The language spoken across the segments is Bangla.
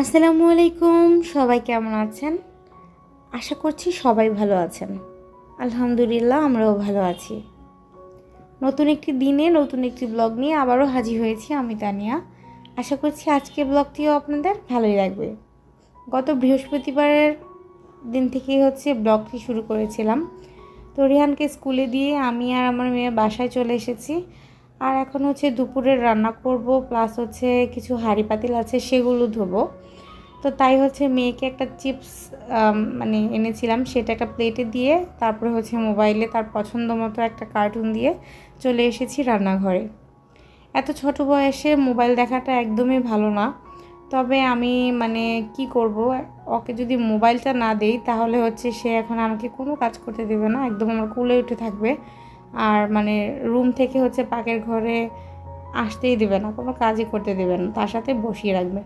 আসসালামু আলাইকুম, সবাই কেমন আছেন? আশা করছি সবাই ভালো আছেন। আলহামদুলিল্লাহ, আমরাও ভালো আছি। নতুন একটি দিনে, নতুন একটি ব্লগ নিয়ে আবারও হাজির হয়েছি আমি তানিয়া। আশা করছি আজকে ব্লগটিও আপনাদের ভালোই লাগবে। গত বৃহস্পতিবারের দিন থেকেই হচ্ছে ব্লগটি শুরু করেছিলাম। তো রিহানকে স্কুলে দিয়ে আমি আর আমার মেয়ে বাসায় চলে এসেছি। আর এখন হচ্ছে দুপুরের রান্না করব, প্লাস হচ্ছে কিছু হাঁড়ি পাতিল আছে, সেগুলো ধোবো। তো তাই হচ্ছে মেয়েকে একটা চিপস মানে এনেছিলাম, সেটা একটা প্লেটে দিয়ে তারপরে হচ্ছে মোবাইলে তার পছন্দ মতো একটা কার্টুন দিয়ে চলে এসেছি রান্নাঘরে। এত ছোট বয়সে মোবাইল দেখাটা একদমই ভালো না। তবে আমি মানে কি করব, ওকে যদি মোবাইলটা না দেই তাহলে হচ্ছে সে এখন আমাকে কোনো কাজ করতে দেবে না, একদম আমার কুলে উঠে থাকবে। আর মানে রুম থেকে হচ্ছে পাকের ঘরে আসতেই দেবে না, কোনো কাজই করতে দেবে না, তার সাথে বসিয়ে রাখবে।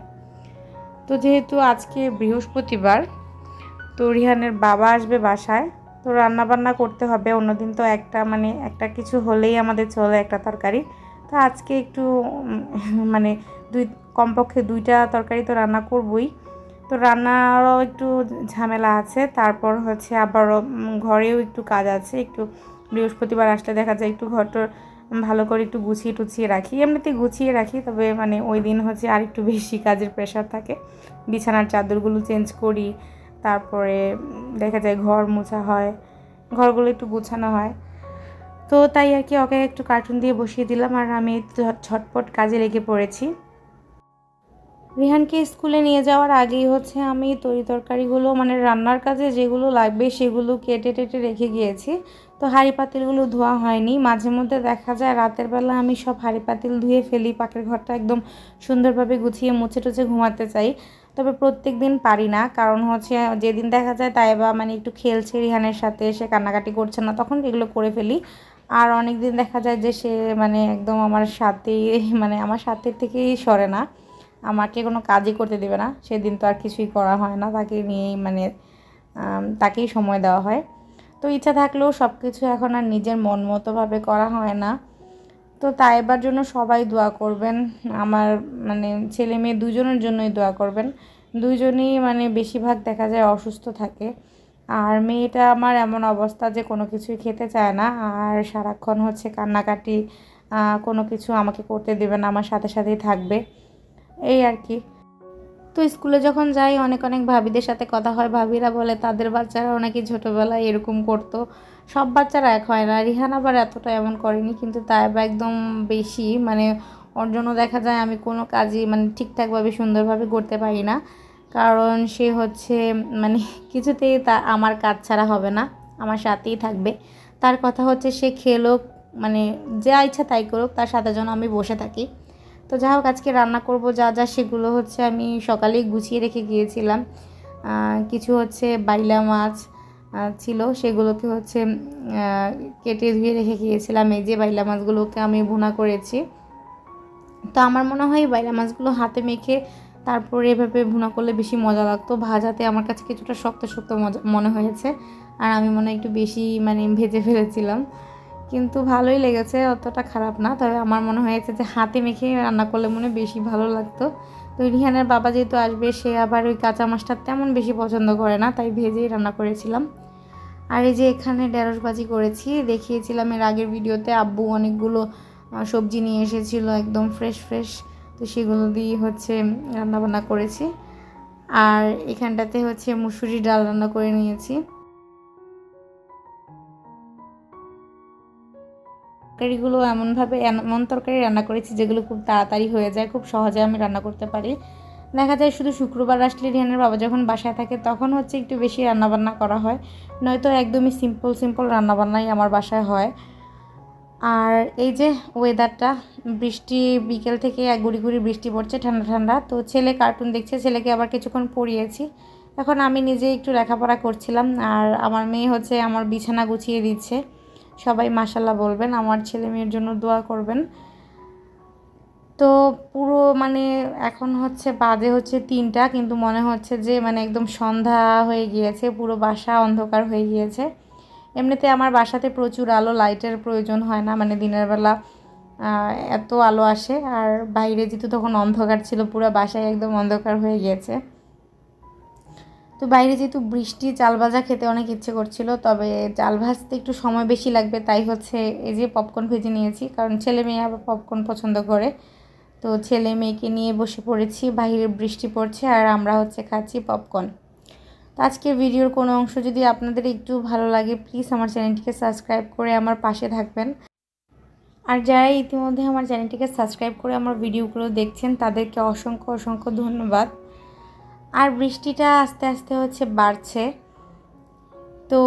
তো যেহেতু আজকে বৃহস্পতিবার, তো রিহানের বাবা আসবে বাসায়, তো রান্নাবান্না করতে হবে। অন্যদিন তো একটা মানে একটা কিছু হলেই আমাদের চলে একটা তরকারি। তো আজকে একটু মানে দুই, কমপক্ষে দুইটা তরকারি তো রান্না করবই। তো রান্নারও একটু ঝামেলা আছে, তারপর হচ্ছে আবারও ঘরেও একটু কাজ আছে। একটু বৃহস্পতিবার আসলে দেখা যায় একটু ঘরটর ভালো করে একটু গুছিয়ে টুছিয়ে রাখি। এমনিতেই গুছিয়ে রাখি, তবে মানে ওই দিন হচ্ছে আর একটু বেশি কাজের প্রেশার থাকে। বিছানার চাদরগুলো চেঞ্জ করি, তারপরে দেখা যায় ঘর মোছা হয়, ঘরগুলো একটু গুছানো হয়। তো তাই আর কি, ওকে একটু কার্টুন দিয়ে বসিয়ে দিলাম আর আমি ছটপট কাজে লেগে পড়েছি। রিহানকে স্কুলে নিয়ে যাওয়ার আগেই হচ্ছে আমি তরি তরকারিগুলো মানে রান্নার কাজে যেগুলো লাগবে সেগুলো কেটে টেটে রেখে গিয়েছি। তো হাঁড়ি পাতিলগুলো ধোয়া হয়নি। মাঝে মধ্যে দেখা যায় রাতের বেলা আমি সব হাঁড়ি পাতিল ধুয়ে ফেলি, পাকের ঘরটা একদম সুন্দরভাবে গুছিয়ে মুছে টুছে ঘুমাতে চাই। তবে প্রত্যেক দিন পারি না, কারণ হচ্ছে যেদিন দেখা যায় তাই বা মানে একটু খেলছে রিহানের সাথে, সে কান্নাকাটি করছে না, তখন এগুলো করে ফেলি। আর অনেক দিন দেখা যায় যে সে মানে একদম আমার সাথেই মানে আমার সাথে থেকেই সরে না। আমাকে কোনো কাজই করতে দেবে না। সেদিন তো আর কিছুই করা হয় না। তাকে নিয়েই মানে তাকেই সময় দেওয়া হয়। তো ইচ্ছা থাকলেও সব কিছু এখন আর নিজের মন মতোভাবে করা হয় না। তো তাই এবার জন্য সবাই দোয়া করবেন। আমার মানে ছেলে মেয়ে দুজনের জন্যই দোয়া করবেন। দুজনেই মানে বেশিরভাগ দেখা যায় অসুস্থ থাকে। আর মেয়েটা আমার এমন অবস্থা যে কোনো কিছুই খেতে চায় না। আর সারাক্ষণ হচ্ছে কান্নাকাটি কোনো কিছু আমাকে করতে দেবে না। আমার সাথে সাথেই থাকবে। এই আর কি। তো স্কুলে যখন যাই, অনেক অনেক ভাবিদের সাথে কথা হয়। ভাবিরা বলে, তাদের বাচ্চারাও নাকি ছোটোবেলায় এরকম করতো। সব বাচ্চারা এক হয় না। রিহান আবার এতটা এমন করেনি, কিন্তু তাইবা একদম বেশি। মানে ওর জন্য দেখা যায় আমি কোনো কাজই মানে ঠিকঠাকভাবে, সুন্দরভাবে করতে পারি না। কারণ সে হচ্ছে মানে কিছুতেই তা আমার কাজ ছাড়া হবে না। আমার সাথেই থাকবে। তার কথা হচ্ছে, সে খেলো মানে যা ইচ্ছা তাই করুক, তার সাথে যেন আমি বসে থাকি। তো যা হোক, আজকে রান্না করব যা যা, সেগুলো হচ্ছে আমি সকালেই গুছিয়ে রেখে গিয়েছিলাম। কিছু হচ্ছে বাইলা মাছ ছিল, সেগুলোকে হচ্ছে কেটে ধুয়ে রেখে গিয়েছিলাম। এই যে বাইলা মাছগুলোকে আমি ভুনা করেছি। তো আমার মনে হয় বাইলা মাছগুলো হাতে মেখে তারপরে এভাবে ভুনা করলে বেশি মজা লাগতো। ভাজাতে আমার কাছে কিছুটা শক্ত শক্ত মজা মনে হয়েছে। আর আমি মনে হয় একটু বেশি মানে ভেজে ফেলেছিলাম। কিন্তু ভালোই লেগেছে, অতটা খারাপ না। তবে আমার মনে হয়েছে যে হাতে মেখে রান্না করলে মনে বেশি ভালো লাগতো। তো রিহানের বাবা যেহেতু আসবে, সে আবার ওই কাঁচা মাছটা তেমন বেশি পছন্দ করে না, তাই ভেজেই রান্না করেছিলাম। আর এই যে এখানে ঢেঁড়স ভাজি করেছি, দেখিয়েছিলাম এর আগের ভিডিওতে আব্বু অনেকগুলো সবজি নিয়ে এসেছিল একদম ফ্রেশ ফ্রেশ তো সেগুলো দিয়ে হচ্ছে রান্নাবান্না করেছি। আর এখানটাতে হচ্ছে মুসুরি ডাল রান্না করে নিয়েছি। তরকারিগুলো এমনভাবে, এমন তরকারি রান্না করেছি যেগুলো খুব তাড়াতাড়ি হয়ে যায়, খুব সহজে আমি রান্না করতে পারি। দেখা যায় শুধু শুক্রবার আসলে রিহানের বাবা যখন বাসায় থাকে তখন হচ্ছে একটু বেশি রান্নাবান্না করা হয়। নয়তো একদমই সিম্পল সিম্পল রান্নাবান্নাই আমার বাসায় হয়। আর এই যে ওয়েদারটা বৃষ্টি বিকেল থেকে এক গুড়ি গুড়ি বৃষ্টি পড়ছে ঠান্ডা ঠান্ডা, তো ছেলে কার্টুন দেখছে, ছেলেকে আবার কিছুক্ষণ পড়িয়েছি। এখন আমি নিজে একটু লেখাপড়া করছিলাম আর আমার মেয়ে হচ্ছে আমার বিছানা গুছিয়ে দিচ্ছে। সবাই মাসাল্লাহ বলবেন, আমার ছেলে মেয়ের জন্য দোয়া করবেন। তো পুরো মানে এখন হচ্ছে বাজে হচ্ছে তিনটা, কিন্তু মনে হচ্ছে যে মানে একদম সন্ধ্যা হয়ে গিয়েছে, পুরো বাসা অন্ধকার হয়ে গিয়েছে। এমনিতে আমার বাসাতে প্রচুর আলো, লাইটের প্রয়োজন হয় না মানে দিনের বেলা এত আলো আসে। আর বাইরে যেহেতু তখন অন্ধকার ছিল, পুরো বাসায় একদম অন্ধকার হয়ে গিয়েছে। তো বাইরে যেহেতু বৃষ্টি, চাল ভাজা খেতে অনেক ইচ্ছে করছিল, তবে চাল ভাজতে একটু সময় বেশি লাগবে, তাই হচ্ছে এই যে পপকর্ন ভেজে নিয়েছি, কারণ ছেলে মেয়ে আবার পপকর্ন পছন্দ করে। তো ছেলে মেয়েকে নিয়ে বসে পড়েছি, বাইরে বৃষ্টি পড়ছে আর আমরা হচ্ছে খাচ্ছি পপকর্ন তো আজকের ভিডিওর কোনো অংশ যদি আপনাদের একটু ভালো লাগে প্লিজ আমার চ্যানেলটিকে সাবস্ক্রাইব করে আমার পাশে থাকবেন। আর যারা ইতিমধ্যে আমার চ্যানেলটিকে সাবস্ক্রাইব করে আমার ভিডিওগুলো দেখছেন, তাদেরকে অসংখ্য অসংখ্য ধন্যবাদ। আর বৃষ্টিটা আস্তে আস্তে হচ্ছে বাড়ছে। তো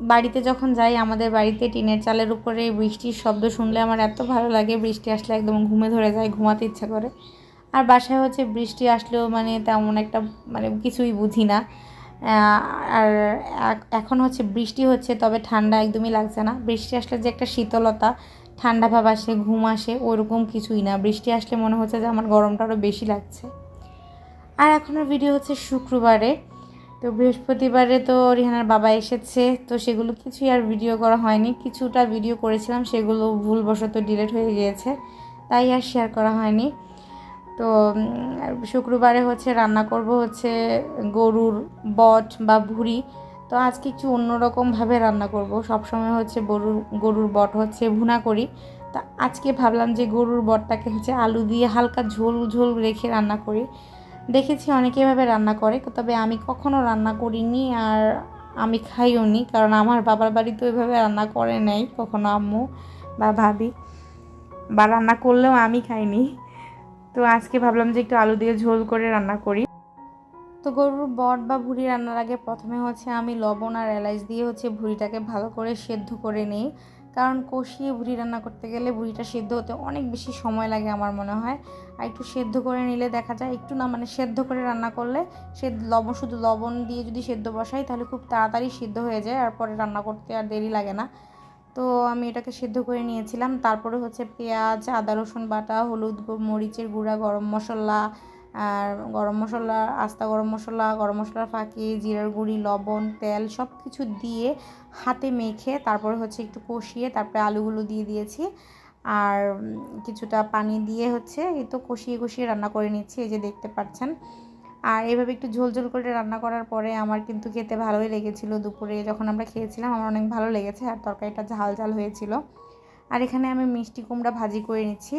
বাড়িতে যখন যাই, আমাদের বাড়িতে টিনের চালের উপরে বৃষ্টির শব্দ শুনলে আমার এত ভালো লাগে, বৃষ্টি আসলে একদম ঘুমে ধরে যায়, ঘুমাতে ইচ্ছা করে। আর বাসায় হচ্ছে বৃষ্টি আসলেও মানে তেমন একটা মানে কিছুই বুঝি না। আর এখন হচ্ছে বৃষ্টি হচ্ছে, তবে ঠান্ডা একদমই লাগছে না। বৃষ্টি আসলে যে একটা শীতলতা, ঠান্ডা ভাব আসে, ঘুম আসে, ওরকম কিছুই না। বৃষ্টি আসলে মনে হচ্ছে যে আমার গরমটা আরও বেশি লাগছে। আর এখনের ভিডিও হচ্ছে শুক্রবারে। তো বৃহস্পতিবারে তো রিহানার বাবা এসেছে, তো সেগুলো কিছুই আর ভিডিও করা হয়নি। কিছুটা ভিডিও করেছিলাম, সেগুলো ভুলবশত ডিলেট হয়ে গিয়েছে, তাই আর শেয়ার করা হয়নি। তো শুক্রবারে হচ্ছে রান্না করব হচ্ছে গরুর বট বা ভুড়ি। তো আজকে একটু অন্যরকমভাবে রান্না করব। সবসময় হচ্ছে গরুর গরুর বট হচ্ছে ভুনা করি। তা আজকে ভাবলাম যে গরুর বটটাকে হচ্ছে আলু দিয়ে হালকা ঝোল ঝোল রেখে রান্না করি। দেখেছি অনেকে এভাবে রান্না করে, তবে আমি কখনো রান্না করিনি আর আমি খাইও নি, কারণ আমার বাবার বাড়ি তো এভাবে রান্না করে নাই, কখনো আম্মু বা ভাবি বা রান্না করলেও আমি খাইনি। তো আজকে ভাবলাম যে একটু আলু দিয়ে ঝোল করে রান্না করি। তো গরুর বট বা ভুড়ি রান্নার আগে প্রথমে হচ্ছে আমি লবণ আর এলাচ দিয়ে হচ্ছে ভুড়িটাকে ভালো করে সেদ্ধ করে নিই। কারণ কষিয়ে ভুড়ি রান্না করতে গেলে ভুড়িটা সেদ্ধ হতে অনেক বেশি সময় লাগে আমার মনে হয়। আর একটু সেদ্ধ করে নিলে দেখা যায় একটু না মানে সেদ্ধ করে রান্না করলে সে লবণ, শুধু লবণ দিয়ে যদি সেদ্ধ বসাই তাহলে খুব তাড়াতাড়ি সিদ্ধ হয়ে যায় আর পরে রান্না করতে আর দেরি লাগে না। তো আমি এটাকে সেদ্ধ করে নিয়েছিলাম। তারপরে হচ্ছে পেঁয়াজ, আদা, রসুন বাটা, হলুদ মরিচের গুঁড়া, গরম মশলা আর গরম মশলা, আস্তা গরম মশলা, গরম মশলার ফাঁকি জিরার গুঁড়ি, লবণ, তেল সব কিছু দিয়ে হাতে মেখে তারপরে হচ্ছে একটু কষিয়ে তারপরে আলুগুলো দিয়ে দিয়েছি। আর কিছুটা পানি দিয়ে হচ্ছে এই তো কষিয়ে কষিয়ে রান্না করে নিচ্ছি, এই যে দেখতে পাচ্ছেন। আর এইভাবে একটু ঝোল ঝোল করে রান্না করার পরে আমার কিন্তু খেতে ভালোই লেগেছিল দুপুরে। যখন আমরা খেয়েছিলাম আমার অনেক ভালো লেগেছে আর তরকারিটা ঝাল ঝাল হয়েছিল। আর এখানে আমি মিষ্টি কুমড়া ভাজি করে নিচ্ছি।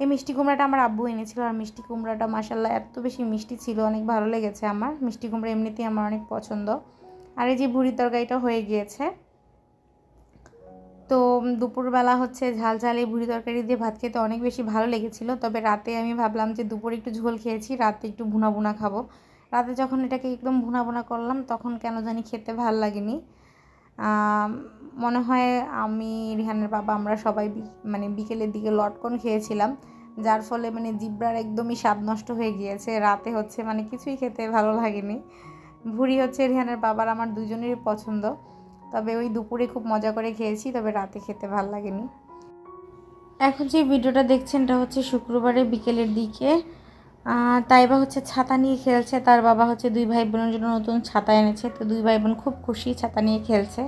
এই মিষ্টি কুমড়াটা আমার আব্বু এনেছিল আর মিষ্টি কুমড়াটা মাসাল্লাহ এত বেশি মিষ্টি ছিল, অনেক ভালো লেগেছে আমার। মিষ্টি কুমড়া এমনিতেই আমার অনেক পছন্দ। আর এই যে ভুড়ি তরকারিটা হয়ে গিয়েছে। তো দুপুরবেলা হচ্ছে ঝাল ঝাল ভুড়ি তরকারি দিয়ে ভাত খেতে অনেক বেশি ভালো লেগেছিল। তবে রাতে আমি ভাবলাম যে দুপুরে একটু ঝোল খেয়েছি, রাতে একটু ভুনা ভুনা খাব। রাতে যখন এটাকে একদম ভুনা ভুনা করলাম, তখন কেন জানি খেতে ভালো লাগেনি। মনে হয় আমি, রিহানের বাবা আমরা সবাই মানে বিকেলের দিকে লটকন খেয়েছিলাম, যার ফলে মানে জিব্রার একদমই স্বাদ নষ্ট হয়ে গিয়েছে। রাতে হচ্ছে মানে কিছুই খেতে ভালো লাগেনি। ভুড়ি হচ্ছে রিহানের বাবার, আমার দুজনেরই পছন্দ। তবে ওই দুপুরে খুব মজা করে খেয়েছি, তবে রাতে খেতে ভালো লাগেনি। এখন যে ভিডিওটা দেখছেন, এটা হচ্ছে শুক্রবারে বিকেলের দিকে। তাইবা হচ্ছে ছাতা নিয়ে খেলছে, তার বাবা হচ্ছে দুই ভাই বোনের জন্য নতুন ছাতা এনেছে, তো দুই ভাই বোন খুব খুশি ছাতা নিয়ে খেলছে।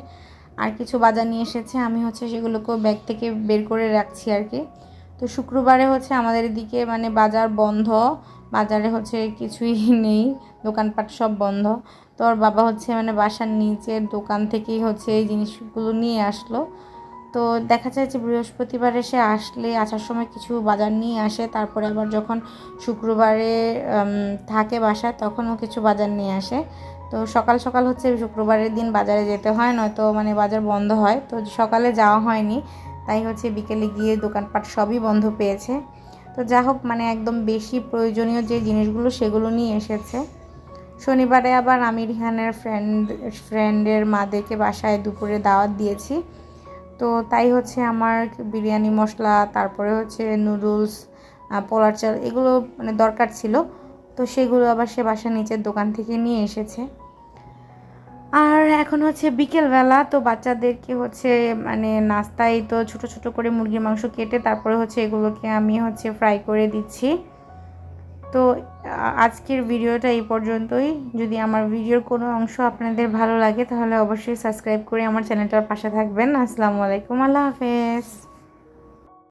আর কিছু বাজার নিয়ে এসেছে, আমি হচ্ছে সেগুলোকেও ব্যাগ থেকে বের করে রাখছি আর কি। তো শুক্রবারে হচ্ছে আমাদের এদিকে মানে বাজার বন্ধ, বাজারে হচ্ছে কিছুই নেই, দোকানপাট সব বন্ধ। তো ওর বাবা হচ্ছে মানে বাসার নিচের দোকান থেকেই হচ্ছে এই জিনিসগুলো নিয়ে আসলো। তো দেখা যায় যে বৃহস্পতিবার এসে আসলে আসার সময় কিছু বাজার নিয়ে আসে, তারপরে আবার যখন শুক্রবারে থাকে বাসায় তখনও কিছু বাজার নিয়ে আসে। তো সকাল সকাল হচ্ছে শুক্রবারের দিন বাজারে যেতে হয়, নয়তো মানে বাজার বন্ধ হয়। তো সকালে যাওয়া হয়নি, তাই হচ্ছে বিকেলে গিয়ে দোকানপাট সবই বন্ধ পেয়েছে। তো যা হোক মানে একদম বেশি প্রয়োজনীয় যে জিনিসগুলো, সেগুলো নিয়ে এসেছে। শনিবারে আবার আমি রিহানের ফ্রেন্ড ফ্রেন্ডের মাদেরকে বাসায় দুপুরে দাওয়াত দিয়েছি। তো তাই হচ্ছে আমার বিরিয়ানি মশলা, তারপরে হচ্ছে নুডলস পোলার চাল এগুলো মানে দরকার ছিল। তো সেগুলো আবার সে বাসা নিচের দোকান থেকে নিয়ে এসেছে। আর এখন হচ্ছে বিকেলবেলা, তো বাচ্চাদেরকে হচ্ছে মানে নাস্তায় তো ছোট ছোট করে মুরগির মাংস কেটে তারপরে হচ্ছে এগুলোকে আমি হচ্ছে ফ্রাই করে দিচ্ছি। তো, আজকের ভিডিওটা এই পর্যন্তই। যদি আমার ভিডিওর কোনো অংশ আপনাদের ভালো লাগে, তাহলে অবশ্যই সাবস্ক্রাইব করে আমার চ্যানেলটার পাশে থাকবেন। আসসালামু আলাইকুম, আল্লাহ হাফেজ।